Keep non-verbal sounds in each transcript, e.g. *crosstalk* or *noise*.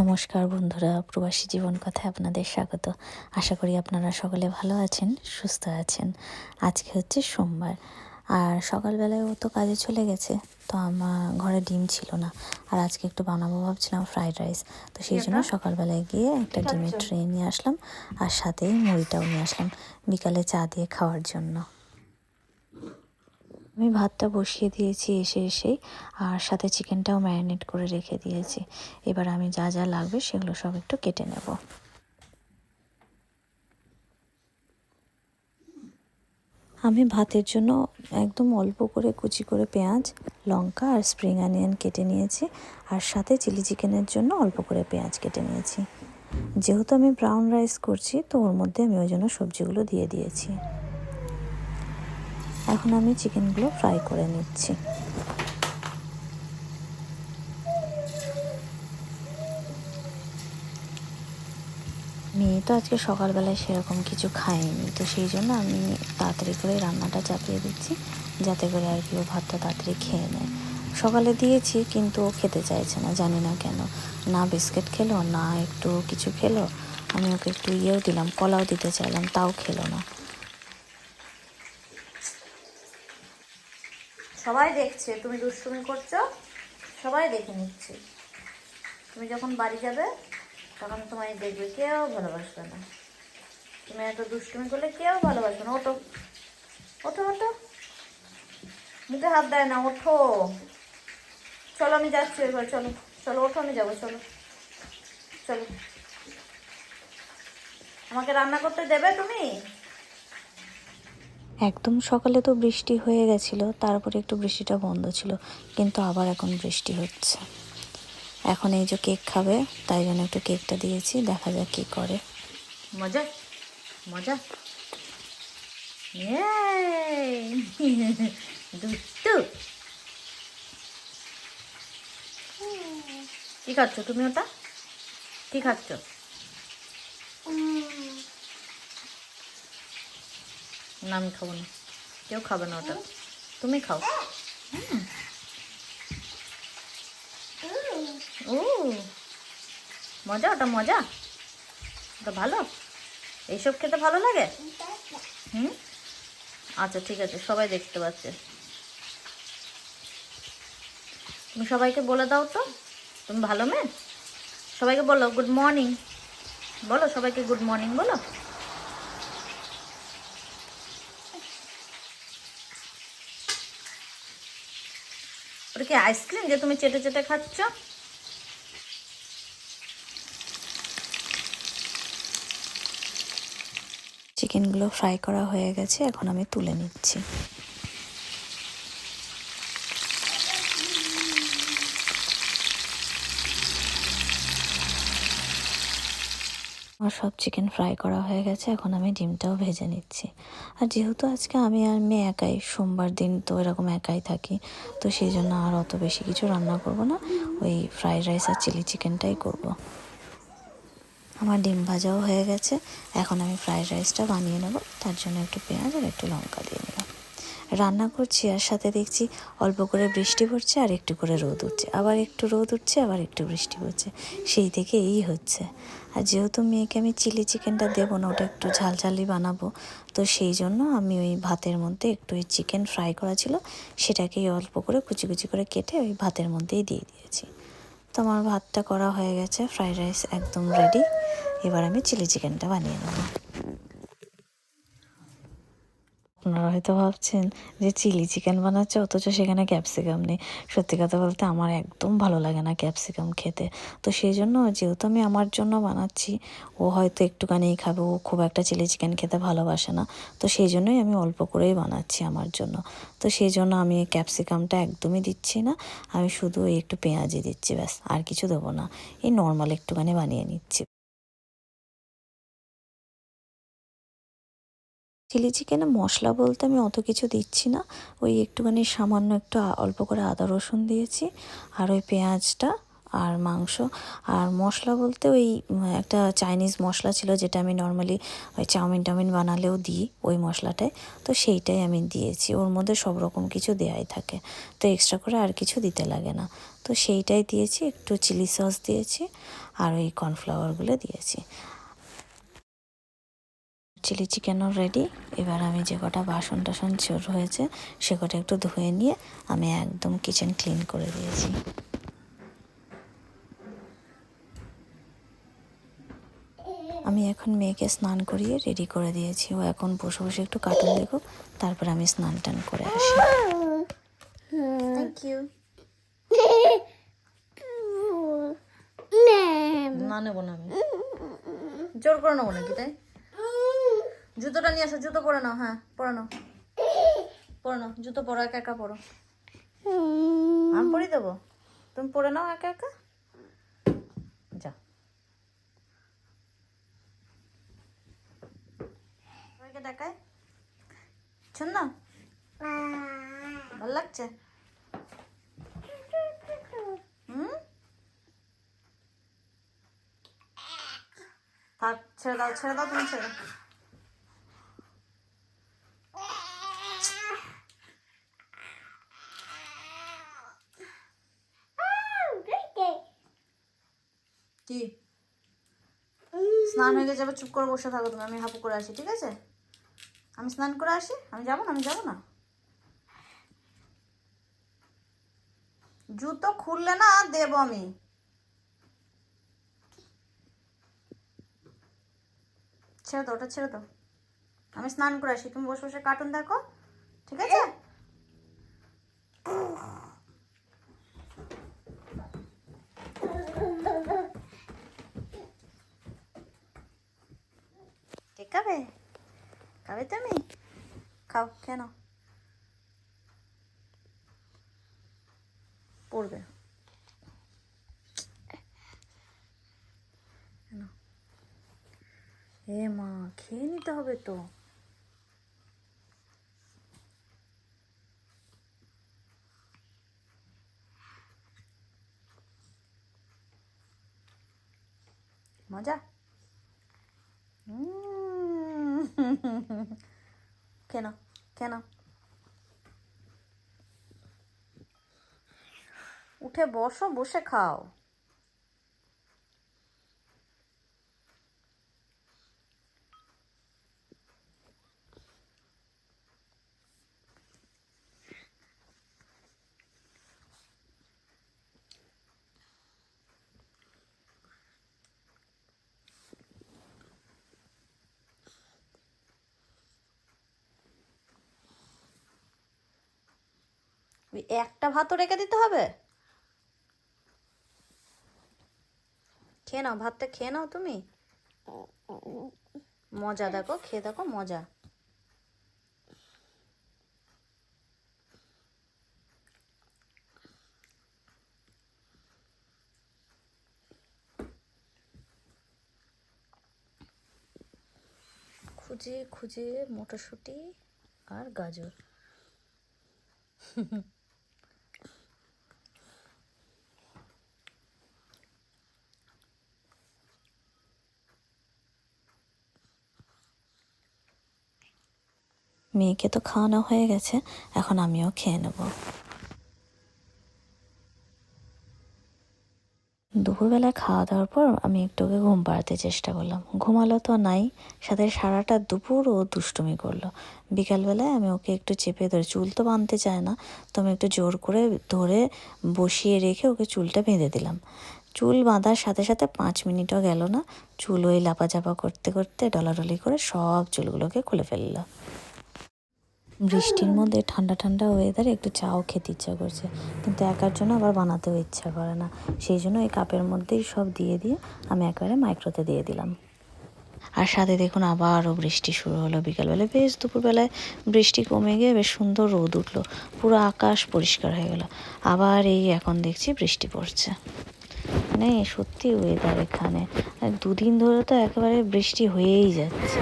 নমস্কার বন্ধুরা প্রবাসী জীবন কথায় আপনাদের স্বাগত। আশা করি আপনারা সকলে ভালো আছেন সুস্থ আছেন। আজকে হচ্ছে সোমবার আর সকালবেলায় ও তো কাজে চলে গেছে তো আমার ঘরে ডিম ছিল না। আর আজকে একটু বানাবো ভাবছিলাম ফ্রাইড রাইস তো সেই জন্য সকালবেলায় গিয়ে একটা ডিমের ট্রে নিয়ে আসলাম আর সাথেই মুড়িটাও নিয়ে আসলাম বিকালে চা দিয়ে খাওয়ার জন্য। আমি ভাতটা বসিয়ে দিয়েছি এসে এসেই, আর সাথে চিকেনটাও ম্যারিনেট করে রেখে দিয়েছি। এবার আমি যা যা লাগবে সেগুলো সব একটু কেটে নেব। আমি ভাতের জন্য একদম অল্প করে কুচি করে পেঁয়াজ, লঙ্কা আর স্প্রিং অনিয়ন কেটে নিয়েছি, আর সাথে চিলি চিকেনের জন্য অল্প করে পেঁয়াজ কেটে নিয়েছি। যেহেতু আমি ব্রাউন রাইস করছি, তো ওর মধ্যে আমি ওই জন্য সবজিগুলো দিয়ে দিয়েছি। এখন আমি চিকেনগুলো ফ্রাই করে নিচ্ছি। মেয়ে তো আজকে সকালবেলায় সেরকম কিছু খায়নি, তো সেই জন্য আমি তাড়াতাড়ি করে রান্নাটা চাপিয়ে দিচ্ছি, যাতে করে আর কি ও ভাতটা তাড়াতাড়ি খেয়ে নেয়। সকালে দিয়েছি, কিন্তু ও খেতে চাইছে না, জানি না কেন। না বিস্কিট খেলো, না একটু কিছু খেলো। আমি ওকে একটু ইয়েও দিলাম, কলাও দিতে চাইলাম, তাও খেলো না। সবাই দেখছে, তুমি দুষ্টুমি করছ, সবাই দেখে নিচ্ছে। তুমি যখন বাড়ি যাবে, তখন তোমায় দেখবে কেউ ভালোবাসবে না। তুমি এত দুষ্টুমি করলে কেউ ভালোবাসবে না। ওঠো ওঠো ওঠো। মুখে হাত দেয় না, ওঠো। চলো, আমি যাচ্ছি এবার, চলো চলো, ওঠো, আমি যাব, চলো চলো। আমাকে রান্না করতে দেবে তুমি? একদম সকালে তো বৃষ্টি হয়ে গেছিল তারপরে একটু বৃষ্টিটা বন্ধ ছিল, কিন্তু আবার এখন বৃষ্টি হচ্ছে। এখন এই যে কেক খাবে, তাই জন্য একটু কেকটা দিয়েছি, দেখা যাক কী করে। মজা? মজা? দুষ্টু! কি খাচ্ছ তুমি ওটা? কি খাচ্ছ? না, আমি খাব না। কেউ খাবে না ওটা। তুমি খাও। ও, মজা ওটা মজা। ওটা ভালো? এইসব খেতে ভালো লাগে? হুম? আচ্ছা ঠিক আছে, সবাই দেখতে পাচ্ছে। তুমি সবাইকে বলে দাও তো। তুমি ভালো মেয়ে? সবাইকে বলো গুড মর্নিং বলো, সবাইকে গুড মর্নিং বলো। ওটা কি আইসক্রিম যে তুমি চেটে চেটে খাচ্ছ? চিকেনগুলো ফ্রাই করা হয়ে গেছে, এখন আমি তুলে নিচ্ছি। আমার সব চিকেন ফ্রাই করা হয়ে গেছে, এখন আমি ডিমটাও ভেজে নিচ্ছি আর যেহেতু আজকে আমি আর মেয়ে একাই, সোমবার দিন তো এরকম একাই থাকি, তো সেই জন্য আর অত বেশি কিছু রান্না করব না, ওই ফ্রাইড রাইস আর চিলি চিকেনটাই করব। আমার ডিম ভাজাও হয়ে গেছে, এখন আমি ফ্রাইড রাইসটা বানিয়ে নেব, তার জন্য একটু পেঁয়াজ আর একটু লঙ্কা দিয়ে নিলাম রান্না করছি আর সাথে দেখছি অল্প করে বৃষ্টি পড়ছে আর একটু করে রোদ উঠছে। আবার একটু রোদ উঠছে, আবার একটু বৃষ্টি পড়ছে। সেই থেকে এই হচ্ছে। আর যেহেতু মেয়েকে আমি চিলি চিকেনটা দেবো না, ওটা একটু ঝালঝালি বানাবো, তো সেই জন্য আমি ওই ভাতের মধ্যে একটু ওই চিকেন ফ্রাই করা ছিল, সেটাকেই অল্প করে কুচি কুচি করে কেটে ওই ভাতের মধ্যেই দিয়ে দিয়েছি। তো আমার ভাতটা করা হয়ে গেছে, ফ্রাইড রাইস একদম রেডি। এবার আমি চিলি চিকেনটা বানিয়ে নেব। আপনারা হয়তো ভাবছেন যে চিলি চিকেন বানাচ্ছে, অথচ সেখানে ক্যাপসিকাম নেই। সত্যি কথা বলতে আমার একদম ভালো লাগে না ক্যাপসিকাম খেতে। তো সেই জন্য যেহেতু আমি আমার জন্য বানাচ্ছি, ও হয়তো একটুখানিই খাবে, ও খুব একটা চিলি চিকেন খেতে ভালোবাসে না। তো সেই জন্যই আমি অল্প করেই বানাচ্ছি আমার জন্য। তো সেই জন্য আমি ক্যাপসিকামটা একদমই দিচ্ছি না, আমি শুধু একটু পেঁয়াজই দিচ্ছি, ব্যাস, আর কিছু দেবো না। এই নর্মাল একটুখানি বানিয়ে নিচ্ছি। চিলি চিকেনে মশলা বলতে আমি অত কিছু দিচ্ছি না। ওই একটুখানি সামান্য একটু অল্প করে আদা রসুন দিয়েছি আর ওই পেঁয়াজটা আর মাংস। আর মশলা বলতে ওই একটা চাইনিজ মশলা ছিল যেটা আমি নর্মালি ওই চাউমিন টাউমিন বানালেও দিই ওই মশলাটায়। তো সেইটাই আমি দিয়েছি। ওর মধ্যে সব রকম কিছু দেয়াই থাকে। তো এক্সট্রা করে আর কিছু দিতে লাগে না। তো সেইটাই দিয়েছি। একটু চিলি সস দিয়েছি আর ওই কর্নফ্লাওয়ারগুলো দিয়েছি। চিলি চিকেনও রেডি এবার আমি যে কটা বাসন টাসন চোর হয়েছে সে কটা একটু ধুয়ে নিয়ে আমি একদম কিচেন ক্লিন করে দিয়েছি। আমি এখন মেয়েকে স্নান করিয়ে রেডি করে দিয়েছি। ও এখন বসে বসে একটু কার্টুন দেখুক তারপর আমি স্নান টান করে আসি। থ্যাংক ইউ না নেব না আমি। জোর করে নেব নাকি তাই? জুতোটা নিয়ে আসো, জুতো পরে নাও হ্যাঁ পরে নাও। পরে নাও, জুতো পরো, একা একা পরো। আমি পরিয়ে দেবো? তুমি পরে নাও একা একা? যা। দেখায় না? ভালো লাগছে? ছেড়ে দাও ছেড়ে দাও, তুমি ছেড়ে দাও। কি? স্নান হয়ে গেছে চুপ করে বসে থাকো তুমি আমি হাপু করে আসি ঠিক আছে? আমি স্নান করে আসি আমি যাব না আমি যাব না। জুতো খুললে না দেবো আমি। ছেড়ে দাও ওটা ছেড়ে দাও। আমি স্নান করে আসি তুমি বসে বসে কার্টুন দেখো ঠিক আছে? খাবে খাবে তুমি খাও কেন পড়বে? এ মা খেয়ে নিতে হবে তো মজা উম, *laughs* কেন কেন উঠে বসো বসে খাও। একটা ভাতও রেখে দিতে হবে? খেয়ে নাও, ভাতটা খেয়ে নাও তুমি। মজা দেখো, খেয়ে দেখো, মজা। খুঁজে খুঁজে মটরশুঁটি আর গাজর। *laughs* মেয়েকে তো খাওয়ানো হয়ে গেছে, এখন আমিও খেয়ে নেব। দুপুরবেলায় খাওয়া দাওয়ার পর আমি একটু ওকে ঘুম পাড়াতে চেষ্টা করলাম। ঘুমালো তো নাই, সাথে সারাটা দুপুর ও দুষ্টুমি করল। বিকালবেলায় আমি ওকে একটু চেপে ধরে, চুল তো বাঁধতে চায় না, তো আমি একটু জোর করে ধরে বসিয়ে রেখে ওকে চুলটা বেঁধে দিলাম। চুল বাঁধার সাথে সাথে পাঁচ মিনিটও গেল না, চুল ওই লাপাচাপা করতে করতে ডলাডলি করে সব চুলগুলোকে খুলে ফেলল। বৃষ্টির মধ্যে ঠান্ডা ঠান্ডা ওয়েদারে একটু চাও খেতে ইচ্ছা করছে। কিন্তু একার জন্য আবার বানাতেও ইচ্ছা করে না। সেই জন্য এই কাপের মধ্যেই সব দিয়ে দিয়ে আমি একেবারে মাইক্রোতে দিয়ে দিলাম। আর সাথে দেখুন আবারও বৃষ্টি শুরু হলো। বিকালবেলায় বেশ দুপুরবেলায় বৃষ্টি কমে গিয়ে বেশ সুন্দর রোদ উঠল। পুরো আকাশ পরিষ্কার হয়ে গেল। আবার এই এখন দেখছি বৃষ্টি পড়ছে। মানে সত্যি ওয়েদার এখানে। দুদিন ধরে তো একেবারে বৃষ্টি হয়েই যাচ্ছে।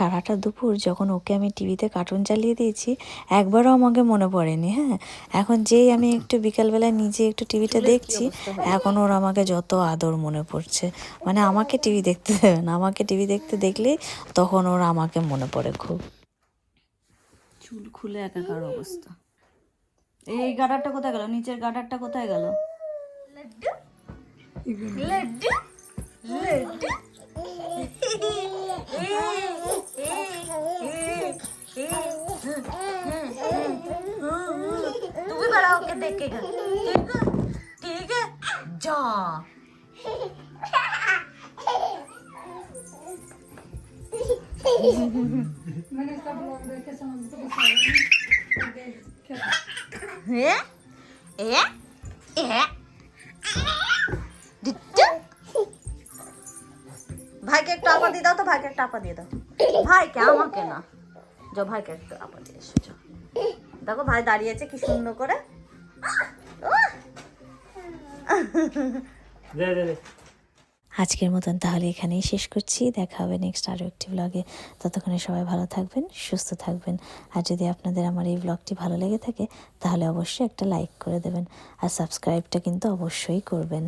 সারাটা দুপুর যখন ওকে আমি টিভিতে কার্টুন চালিয়ে দিয়েছি একবারও আমাকে মনে পড়েনি হ্যাঁ? এখন যেই আমি একটু বিকালবেলা নিজে একটু টিভিটা দেখছি এখন ওর আমাকে যত আদর মনে পড়ছে। মানে আমাকে টিভি দেখতে দেবে না আমাকে টিভি দেখতে দেখলেই তখন ওর আমাকে মনে পড়ে খুব। চুল খুলে একাকার অবস্থা। এই গাডারটা কোথায় গেল? নিচের গাডারটা কোথায় গেল? তুমি बड़ा होके देखेगा ठीक है ठीक है जा ए ए ए डिट्टू ভাইকে একটু আপা দিয়ে দাও তো ভাইকে একটা আপা দিয়ে দাও ভাইকে আমাকে না যাও ভাইকে একটু আপা দিয়ে এসো যাও দেখো ভাই দাঁড়িয়েছে কি সুন্দর করে দে দে দে আজকের মতন তাহলে এখানেই শেষ করছি। দেখা হবে নেক্সট আরও একটি ব্লগে ততক্ষণে সবাই ভালো থাকবেন, সুস্থ থাকবেন। আর যদি আপনাদের আমার এই ব্লগটি ভালো লেগে থাকে, তাহলে অবশ্যই একটা লাইক করে দেবেন। আর সাবস্ক্রাইবটা কিন্তু অবশ্যই করবেন।